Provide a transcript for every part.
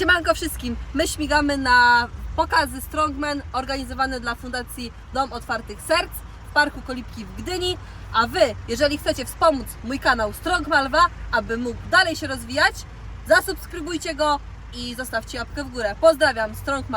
Siemanko wszystkim, my śmigamy na pokazy Strongman organizowane dla Fundacji Dom Otwartych Serc w Parku Kolibki w Gdyni, a Wy, jeżeli chcecie wspomóc mój kanał Strong Malwa, aby mógł dalej się rozwijać, zasubskrybujcie go i zostawcie łapkę w górę. Pozdrawiam, Strong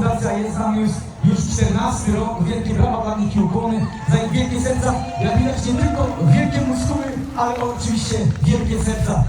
fundacja jest z już, już 14 rok. Wielkie brawa dla nich i ukłony za ich wielkie serca. Jak widać nie tylko wielkie muskuły, ale oczywiście wielkie serca.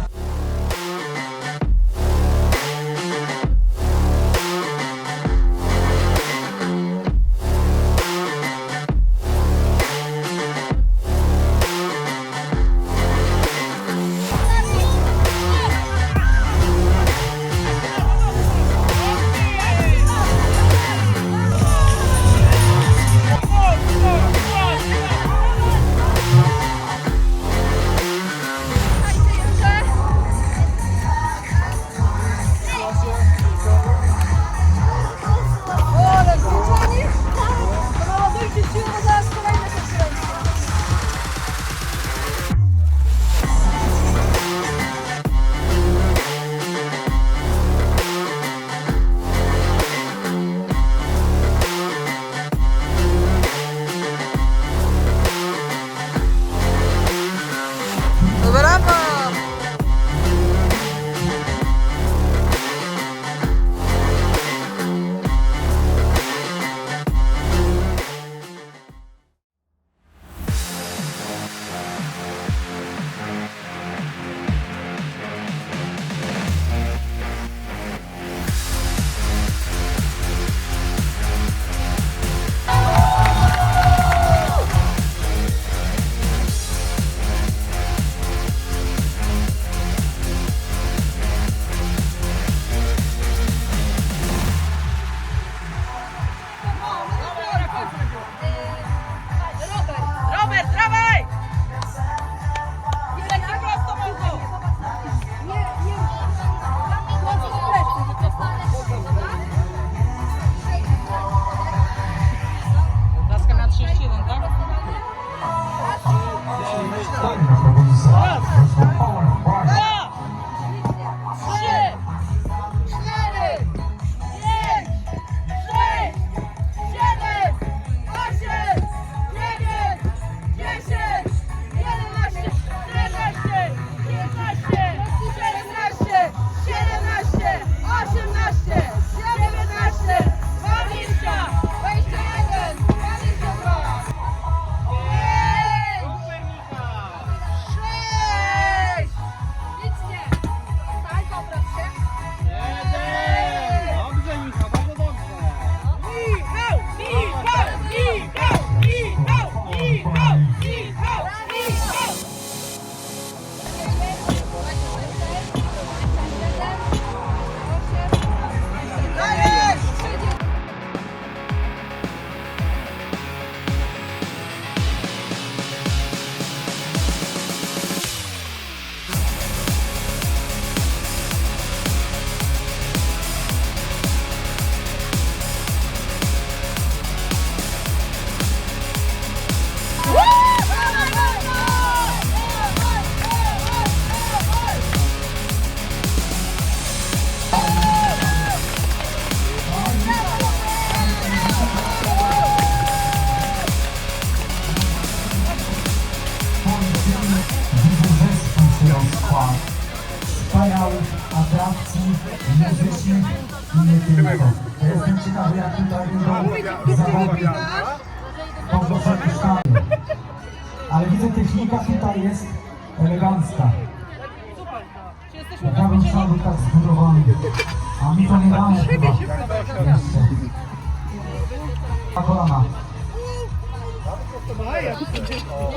Kolana.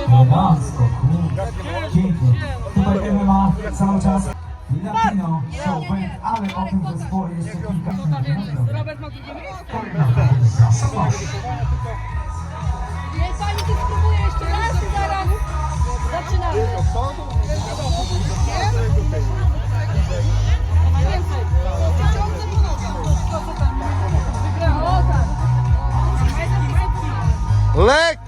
Elegancko. Pięknie. Tutaj MMA cały czas. Latino, show, ale o tym zespole jeszcze kilka ma. Niech pani tu spróbuje jeszcze raz i zaraz zaczynamy. O Leg!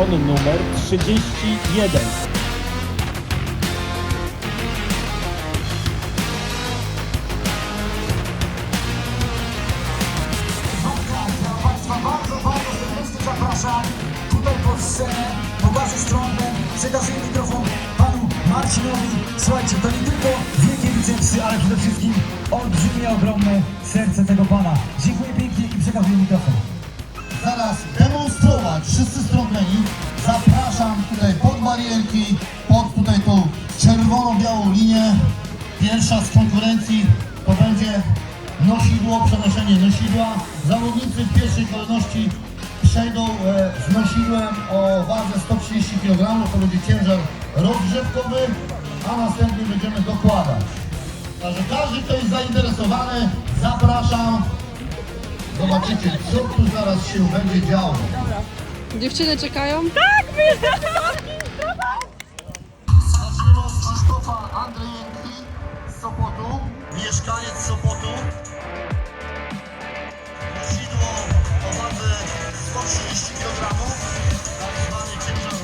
Kupon numer 31. Państwa bardzo, bardzo serdecznie zapraszam tutaj pod scenę, pokażę stronę, przekazuję mikrofon panu Marcinowi. Słuchajcie, to nie tylko wielkie bicepsy, ale przede wszystkim olbrzymie, ogromne serce tego pana. Dziękuję pięknie i przekazuję mikrofon. zaraz demonstrować wszyscy strongmeni. Zapraszam tutaj pod barierki, pod tutaj tą czerwono-białą linię. Pierwsza z konkurencji to będzie nosidło, przenoszenie nosidła. Zawodnicy w pierwszej kolejności przejdą e, z nosidłem o wadze 130 kg. To będzie ciężar rozgrzewkowy, a następnie będziemy dokładać. Także każdy, kto jest zainteresowany, zapraszam. Zobaczycie, co tu zaraz się będzie działo. Dziewczyny czekają? Zaczniemy od Krzysztofa Andrzejenki z Sopotu, mieszkaniec Sopotu. Nosidło o wadze 130 kg, tak zwany ciężar.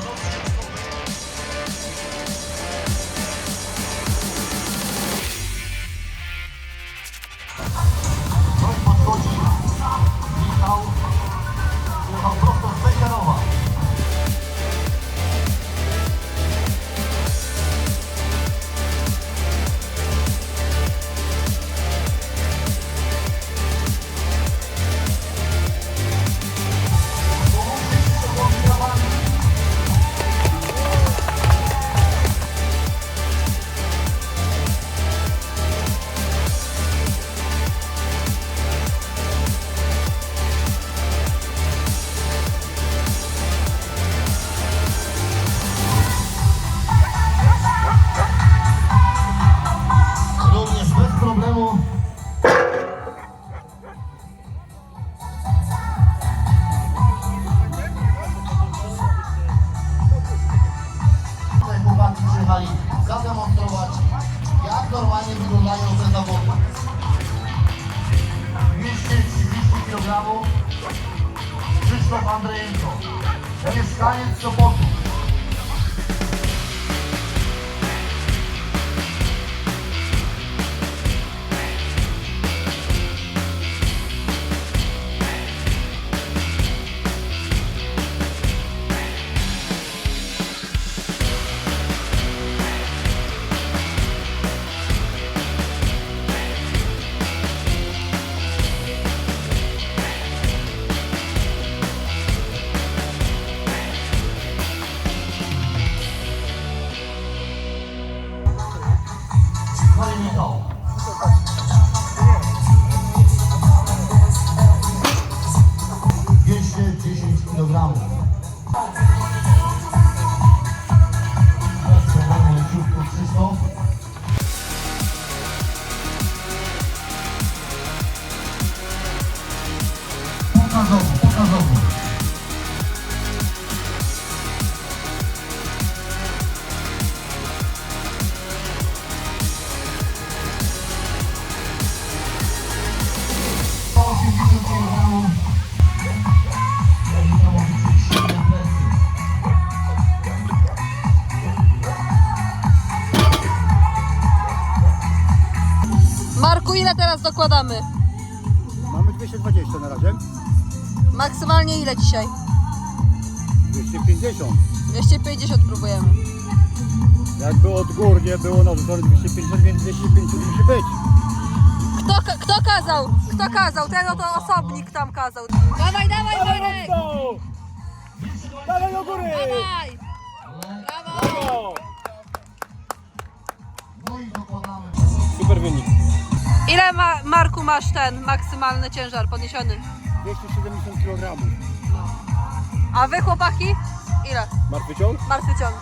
Mieszkaniec Sopotu. No i Michał. Teraz dokładamy? Mamy 220 na razie. Maksymalnie ile dzisiaj? 250. 250 próbujemy. Jakby odgórnie było narzucone 250, więc 250 musi być. Kto, kto kazał? Kto kazał? Ten oto osobnik tam kazał. Dawaj, dawaj, Marek! Dalej do góry! Dawaj! Ile ma, Marku masz ten maksymalny ciężar podniesiony? 270 kg. A wy chłopaki? Ile? Martwy ciąg? Martwy ciąg.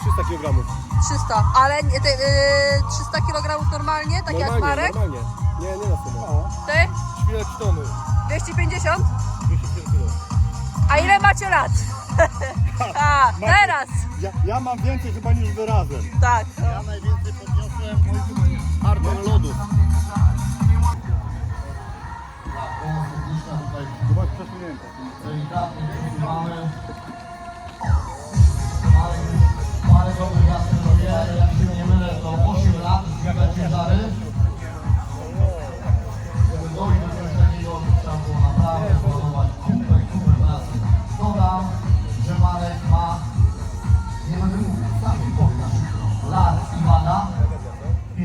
300 kg. 300. Ale nie, ty, yy, 300 kg normalnie, tak jak Marek? normalnie. Nie, nie na sumę. Ty? Ćwierć tony. 250? 250 kg. A ile macie lat? A, teraz! Ja, ja mam więcej chyba niż wy razem. Tak. Ja najwięcej podniosłem hardware lodów. Delikatnie. Ale lat to robię, jak się nie mylę, to 8 lat zbiega ciężary. Trzeba było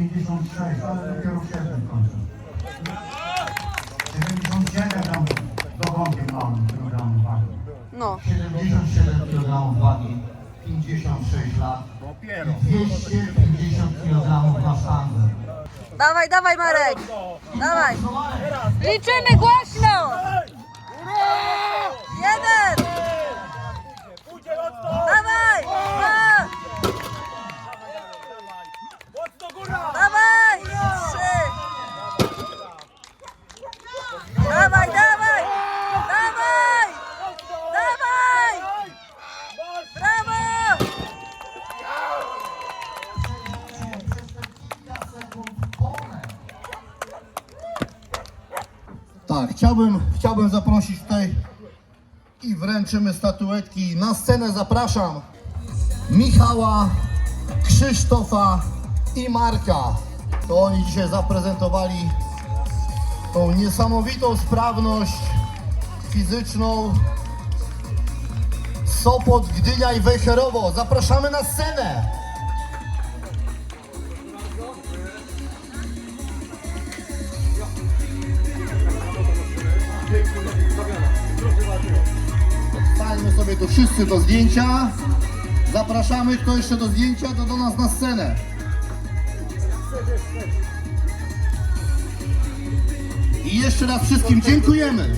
56, ale dopiero 7 kończę. 77 tam dołąkiem mam kilogramów wagi. No. 77 kilogramów wagi, 56 lat 250 kilogramów na sztandar. Dawaj, dawaj Marek! Dawaj! Liczymy głośno! Chciałbym, chciałbym zaprosić tutaj i wręczymy statuetki. Na scenę zapraszam Michała, Krzysztofa i Marka. To oni dzisiaj zaprezentowali tą niesamowitą sprawność fizyczną. Sopot, Gdynia i Wejherowo. Zapraszamy na scenę. Stańmy sobie tu wszyscy do zdjęcia. Zapraszamy, kto jeszcze do zdjęcia, to do nas na scenę. I jeszcze raz wszystkim dziękujemy.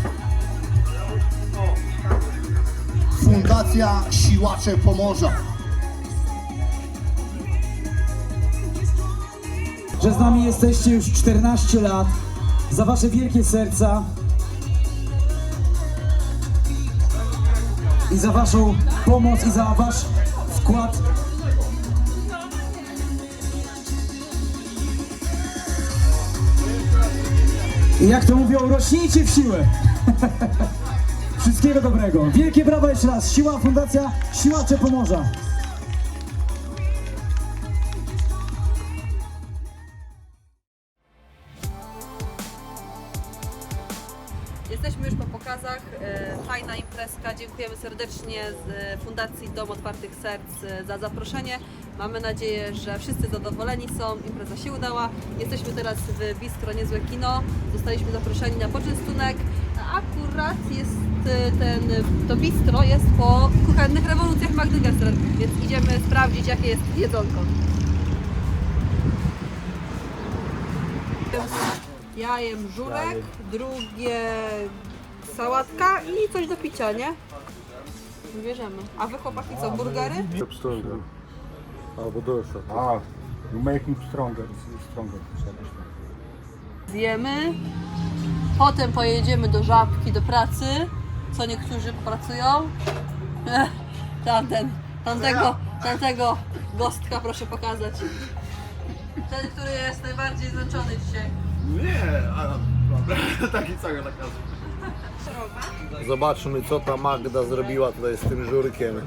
Fundacja Siłacze Pomorza. że z nami jesteście już 14 lat, za wasze wielkie serca i za waszą pomoc i za wasz wkład. I jak to mówią, rośnijcie w siłę. Wszystkiego dobrego. Wielkie brawa jeszcze raz. Siła Fundacja Siłacze Pomorza. Jesteśmy już po pokazach. e, Fajna imprezka. Dziękujemy serdecznie z e, Fundacji Dom Otwartych Serc e, za zaproszenie. Mamy nadzieję, że wszyscy zadowoleni są. Impreza się udała. Jesteśmy teraz w Bistro Niezłe Kino. Zostaliśmy zaproszeni na poczęstunek. Akurat jest ten, to bistro jest po kuchennych rewolucjach Magdy Gessler, więc idziemy sprawdzić jakie jest jedzonko. Ja jem żurek, drugie sałatka i coś do picia, nie? Bierzemy. A wy chłopaki co, burgery? Stronger. Albo dorsza. A, you make him stronger. Stronger. Zjemy. Potem pojedziemy do żabki, do pracy. Co niektórzy pracują. Tamten, tamtego, tamtego gostka proszę pokazać. Ten, który jest najbardziej zmęczony dzisiaj. Zobaczmy co ta Magda zrobiła tutaj z tym żurkiem.